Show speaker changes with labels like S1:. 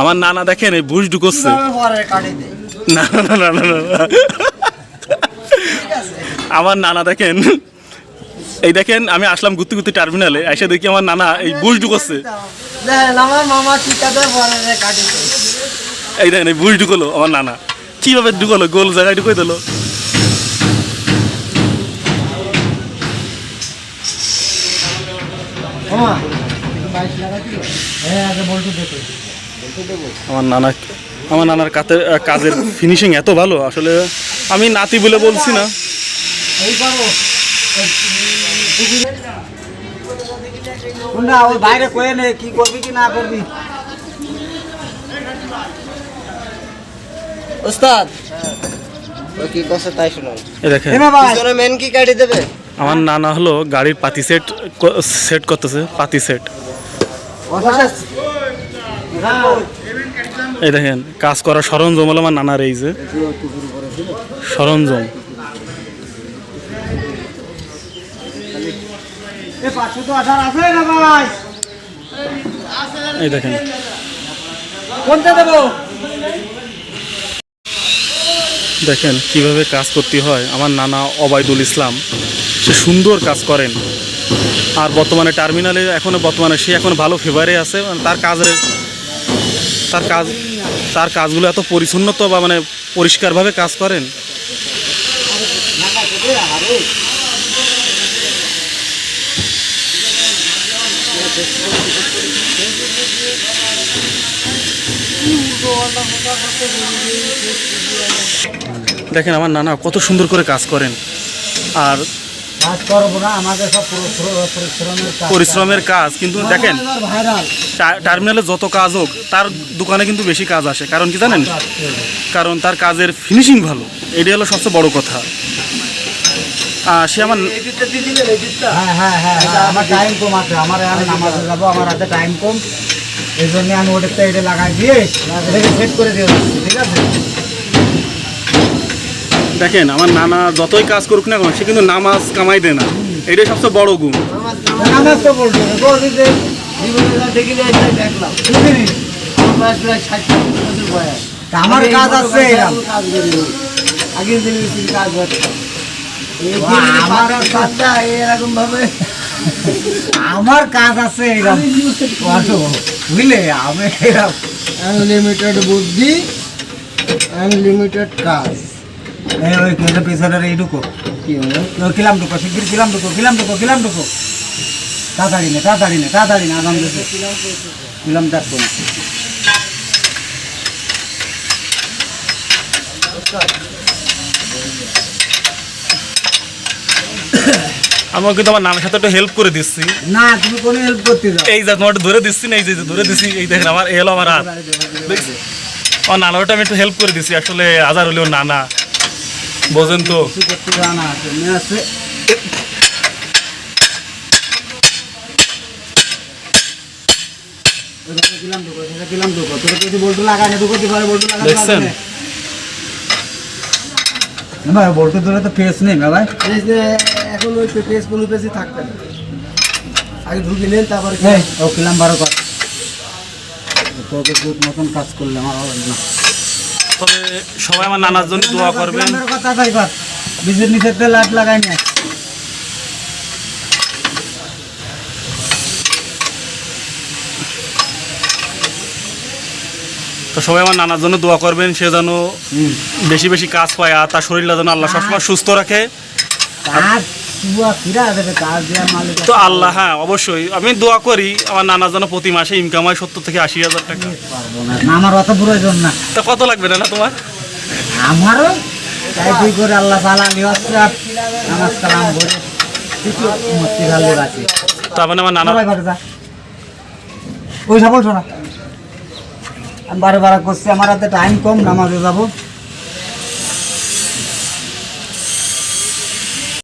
S1: আমার নানা দেখেন এই বুশ ঢুকোচ্ছে না না না না না না। আমার নানা দেখেন এই দেখেন আমি আসলাম ঘুরতে ঘুরতে টার্মিনালে এসে দেখি আমার নানা এই বুশ ঢুকোচ্ছে এই দেখেন এই বুশ ঢুকলো আমার নানা। কীভাবে ঢুকলো গোল জায়গায় ঢুকে দিল।
S2: হ্যাঁ আগে বলটু দেখো
S1: আমার নানা আমার নানার কাতে কাজের ফিনিশিং এত ভালো আসলে আমি নাতি বলে বলছি না।
S2: এই ওই বাইরে কয়ে নে কি করবি কি না করবি? ওস্তাদ। কি কসে তাই শুনো
S1: দেখেন।
S2: পিছনে মেন কি কাটি দেবে?
S1: আমার নানা হলো গাড়ির পাতি সেট সেট করতেছে পাতি সেট এই দেখেন কাজ করার সরঞ্জাম হলো আমার নানার এই যে। সরঞ্জাম। এই দেখেন। দেখেন কীভাবে কাজ করতে হয়। আমার নানা অবায়দুল ইসলাম সে সুন্দর কাজ করেন। আর বর্তমানে টার্মিনালে এখনও বর্তমানে সে এখন ভালো ফেভারে আছে। মানে তার কাজের তার কাজ তার কাজগুলো এত পরিচ্ছন্নত বা মানে পরিষ্কারভাবে কাজ করেন? দেখেন আমার নানা কত সুন্দর করে কাজ করেন। আর
S2: কাজ করব না আমাদের সব পরিশ্রমের কাজ।
S1: পরিশ্রমের কাজ কিন্তু দেখেন টার্মিনালে যত কাজ হোক তার দোকানে কিন্তু বেশি কাজ আসে। কারণ কি জানেন? কারণ তার কাজের ফিনিশিং ভালো। এটাই হলো সবচেয়ে বড় কথা। সে আমার
S2: হ্যাঁ হ্যাঁ হ্যাঁ হ্যাঁ, আমার টাইম কম আছে। আমার আমি নামাজে যাব আমার হাতে টাইম কম। এই জন্য আমি ওটাতে এটা লাগাই দিয়ে সেট করে দিয়ে ঠিক আছে?
S1: দেখেন আমার নানা যতই কাজ করুক না কেন সে কিন্তু নামাজ কামাই দেয় না। এটাই সবচেয়ে বড় গুণ।
S2: নামাজ তো? আমার কাজ আছে বেশি কাজ করতাম। আমার কাজ আছে। এরকম বুঝলে? আমি এরকম
S3: আনলিমিটেড বুদ্ধি আনলিমিটেড কাজ।
S2: এই ওই কেটে পেছনের এইটুকু
S3: কি
S2: কিলাম ঢুকো শিগগির কিলাম ঢুকো কিলাম ঢুকো কিলাম ঢুকো। তাড়াতাড়ি নে তাড়াতাড়ি নে তাড়াতাড়ি না আগাম দেশে কিলাম দেখব না।
S1: আমি কিন্তু আমার নানার সাথে একটু হেল্প করে দিচ্ছি।
S2: না তুমি কোনো হেল্প করতে যাও।
S1: এই যে তোমার ধরে দিচ্ছি না এই যে ধরে দিচ্ছি এই দেখেন আমার এ হলো আমার হাত। দেখছি আমার নানারটা আমি একটু হেল্প করে দিচ্ছি আসলে হাজার হলেও নানা। বোঝেন তো। দেখছেন?
S2: ভাই ধরে তো ফেস নেই ভাই
S3: এখন ওই পেজ কোনো পেজই থাকবে না আগে ঢুকে নেন তারপরে
S2: ও কিলাম বারো কর। তোকে মতন কাজ করলাম আমার হবে না।
S1: তবে সবাই আমার নানার জন্য দোয়া করবেন।
S2: লাট লাগাই না
S1: তো সবাই আমার নানার জন্য দোয়া করবেন সে যেন বেশি বেশি কাজ পায় আর তার শরীরটা যেন আল্লাহ সবসময় সুস্থ রাখে। তো আল্লাহ হ্যাঁ অবশ্যই। আমি দোয়া করি আমার নানা যেন প্রতি মাসে ইনকাম হয় সত্তর থেকে আশি হাজার টাকা।
S2: না, আমার অত প্রয়োজন না।
S1: তা কত লাগবে না তোমার?
S2: আমারও? তাই তুই করে আল্লাহ করে কিছু
S1: মানে আমার নানা
S2: ওই আমি বারে বারে করছি আমার হাতে টাইম কম নামাজে যাব।